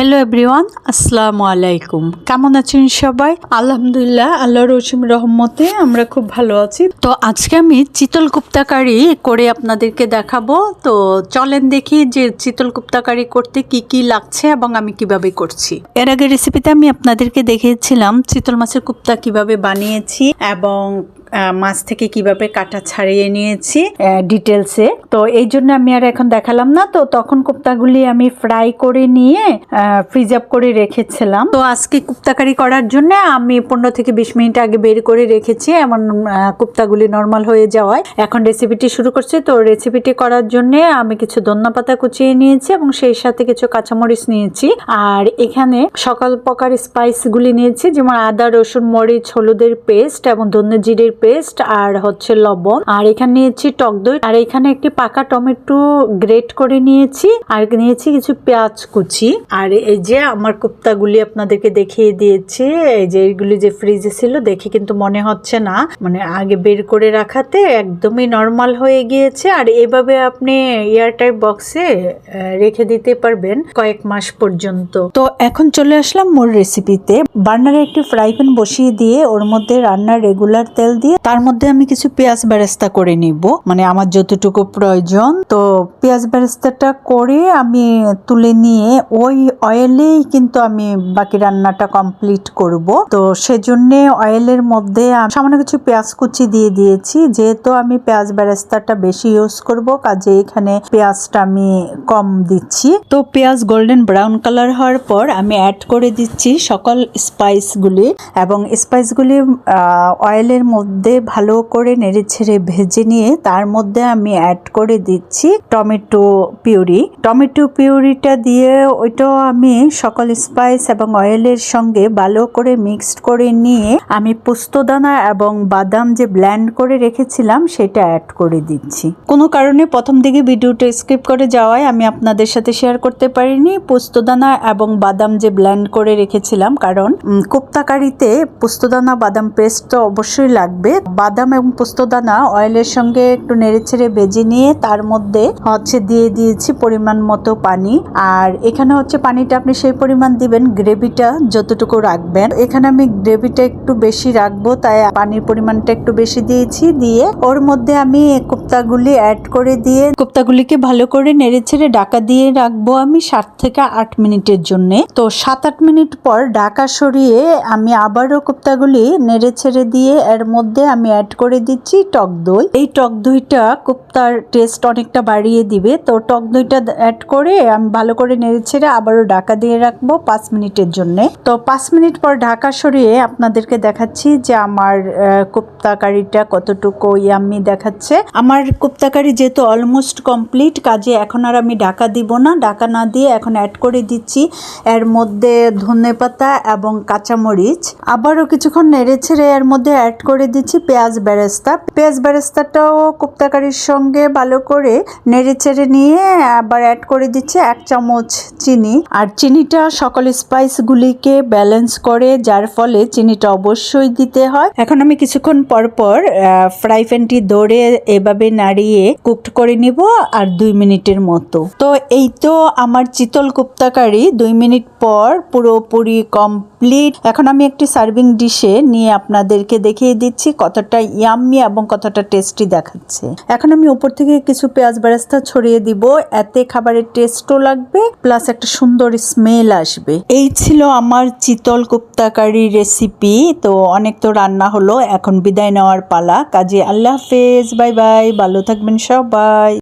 Hello everyone আসসালামু আলাইকুম কেমন আছেন সবাই? আলহামদুলিল্লাহ আল্লাহ রসিম রহমতে আমরা খুব ভালো আছি। তো আজকে আমি চিতল কুপ্তাকারি করে আপনাদেরকে দেখাবো। তো চলেন দেখি যে চিতল কুপ্তাকারি করতে কি কি লাগছে এবং আমি কীভাবে করছি। এর আগে রেসিপিতে আমি আপনাদেরকে দেখিয়েছিলাম চিতল মাছের কুপ্তা কীভাবে বানিয়েছি এবং মাছ থেকে কীভাবে কাটা ছাড়িয়ে নিয়েছি ডিটেলসে তো এই জন্য আমি আর এখন দেখালাম না, তো তখন কুপ্তাগুলি আমি ফ্রাই করে নিয়ে ফ্রিজ আপ করে রেখেছিলাম। তো আজকে কুপ্তাকারি করার জন্য আমি পনেরো থেকে বিশ মিনিট আগে বের করে রেখেছি, এমন কুপ্তাগুলি নর্মাল হয়ে যাওয়ায়। এখন রেসিপিটি শুরু করছি, তো রেসিপিটি করার জন্য আমি কিছু ধন্যা পাতা কুচিয়ে নিয়েছি এবং সেই সাথে কিছু কাঁচামরিচ নিয়েছি। আর এখানে সকাল প্রকার স্পাইসগুলি নিয়েছি, যেমন আদা, রসুন, মরিচ, হলুদের পেস্ট এবং ধনে জিরের পেস্ট আর হচ্ছে লবণ। আর এখানে নিয়েছি টক দই। আর এখানে একটি পাকা টমেটো গ্রেট করে নিয়েছি। আর নিয়েছি কিছু পেঁয়াজ কুচি। আর এই যে আমার কুপ্তাগুলি আপনাদেরকে দেখিয়ে দিয়েছি, এই যে এইগুলি যে ফ্রিজে ছিল, দেখে কিন্তু মনে হচ্ছে না। মানে আগে বের করে রাখাতে একদমই নর্মাল হয়ে গিয়েছে। আর এভাবে আপনি এয়ারটাইট বক্সে রেখে দিতে পারবেন কয়েক মাস পর্যন্ত। তো এখন চলে আসলাম মোর রেসিপিতে বার্নারে একটি ফ্রাই প্যান বসিয়ে দিয়ে ওর মধ্যে রান্নার রেগুলার তেল দিয়ে তার মধ্যে আমি কিছু পেঁয়াজ বেরেস্তা করে নিব। মানে আমার যতটুকু প্রয়োজন। তো পেঁয়াজ বেরেস্তাটা করে আমি তুলে নিয়ে ওই অয়েলেই কিন্তু আমি বাকি রান্নাটা কমপ্লিট করব। তো সেজন্য অয়েলের মধ্যে সামান্য কিছু পেঁয়াজ কুচি দিয়ে দিয়েছি। যেহেতু আমি পেঁয়াজ বেরেস্তাটা বেশি ইউজ করব, কাজে এখানে পেঁয়াজটা আমি কম দিচ্ছি। তো পেঁয়াজ গোল্ডেন ব্রাউন কালার হওয়ার পর আমি অ্যাড করে দিচ্ছি সকল স্পাইসগুলি এবং স্পাইসগুলি অয়েলের মধ্যে ভালো করে নেড়ে ছেড়ে ভেজে নিয়ে তার মধ্যে আমি অ্যাড করে দিচ্ছি টমেটো পিউরি। টমেটো পিউরিটা দিয়ে ওইটাও আমি সকল স্পাইস এবং অয়েলের সঙ্গে ভালো করে মিক্সড করে নিয়ে আমি পোস্তদানা এবং বাদাম যে ব্ল্যান্ড করে রেখেছিলাম সেটা অ্যাড করে দিচ্ছি। কোনো কারণে প্রথম দিকে ভিডিওটা স্কিপ করে যাওয়ায় আমি আপনাদের সাথে শেয়ার করতে পারিনি। পোস্তদানা এবং বাদাম যে ব্ল্যান্ড করে রেখেছিলাম, কারণ কোপ্তাকারিতে পোস্তদানা বাদাম পেস্ট তো অবশ্যই লাগবে। বাদাম এবং পোস্তদানা অয়েলের সঙ্গে একটু নেড়েচেড়ে বেজে নিয়ে তার মধ্যে হচ্ছে দিয়ে দিয়েছি পরিমাণ মতো পানি। আর এখানে হচ্ছে পানিটা আপনি সেই পরিমাণ দিবেন, গ্রেভিটা যতটুকু রাখবেন। এখানে আমি গ্রেভিটা একটু বেশি রাখব, তাই পানির পরিমাণটা একটু বেশি দিয়েছি। দিয়ে ওর মধ্যে আমি কোপ্তাগুলি অ্যাড করে দিয়ে কোপ্তাগুলিকে ভালো করে নেড়েছেড়ে ডাকা দিয়ে রাখব আমি সাত থেকে আট মিনিটের জন্য। তো সাত আট মিনিট পর ডাকা সরিয়ে আমি আবারও কোপ্তাগুলি নেড়ে ছেড়ে দিয়ে এর মধ্যে আমি অ্যাড করে দিচ্ছি টক দই। এই টক দইটা কোপ্তার টেস্ট অনেকটা বাড়িয়ে দিবে। তো টক দইটা অ্যাড করে আমি ভালো করে নেড়ে ছেড়ে আবারও ঢাকা দিয়ে রাখব পাঁচ মিনিটের জন্য। তো পাঁচ মিনিট পর ঢাকা সরিয়ে আপনাদেরকে দেখাচ্ছি যে আমার কোপ্তা কারিটা কতটুকু ইয়াম্মি দেখাচ্ছে। আমার কোপ্তা কারি যেহেতু অলমোস্ট কমপ্লিট কাজে এখন আর আমি ঢাকা দিব না। ঢাকা না দিয়ে এখন অ্যাড করে দিচ্ছি। এর মধ্যে ধনে পাতা এবং কাঁচামরিচ। আবারও কিছুক্ষণ নেড়ে ছেড়ে এর মধ্যে অ্যাড করে দিচ্ছি পেঁয়াজ বেরেস্তা। পেঁয়াজ বেরেস্তাটাও কোপ্তা কারির সঙ্গে ভালো করে নেড়ে চেড়ে নিয়ে আবার অ্যাড করে দিচ্ছি এক চামচ চিনি। আর চিনিটা সকল স্পাইসগুলিকে ব্যালেন্স করে, যার ফলে চিনিটা অবশ্যই দিতে হয়। এখন আমি কিছুক্ষণ পর পর ফ্রাই প্যানটি ধরে এভাবে নাড়িয়ে কুকড করে নিব আর দুই মিনিটের মতো। তো এই তো আমার চিতল কুপ্তাকারি। দুই মিনিট পর পুরোপুরি কমপ্লিট এখন আমি একটি সার্ভিং ডিশে নিয়ে আপনাদেরকে দেখিয়ে দিচ্ছি। কতটা ইয়াম্মি এবং কতটা টেস্টি দেখাচ্ছে। এখন আমি উপর থেকে কিছু পেঁয়াজ বেরেস্তা ছড়িয়ে দিব। এতে খাবারের টেস্টও লাগবে প্লাস একটা সুন্দর স্মেল আসবে। এই ছিল আমার চিতল কুপ্তাকারি রেসিপি তো অনেক তো রান্না হলো, এখন বিদায় নেওয়ার পালা। কাজে আল্লাহ হাফেজ, বাই বাই, ভালো থাকবেন সবাই।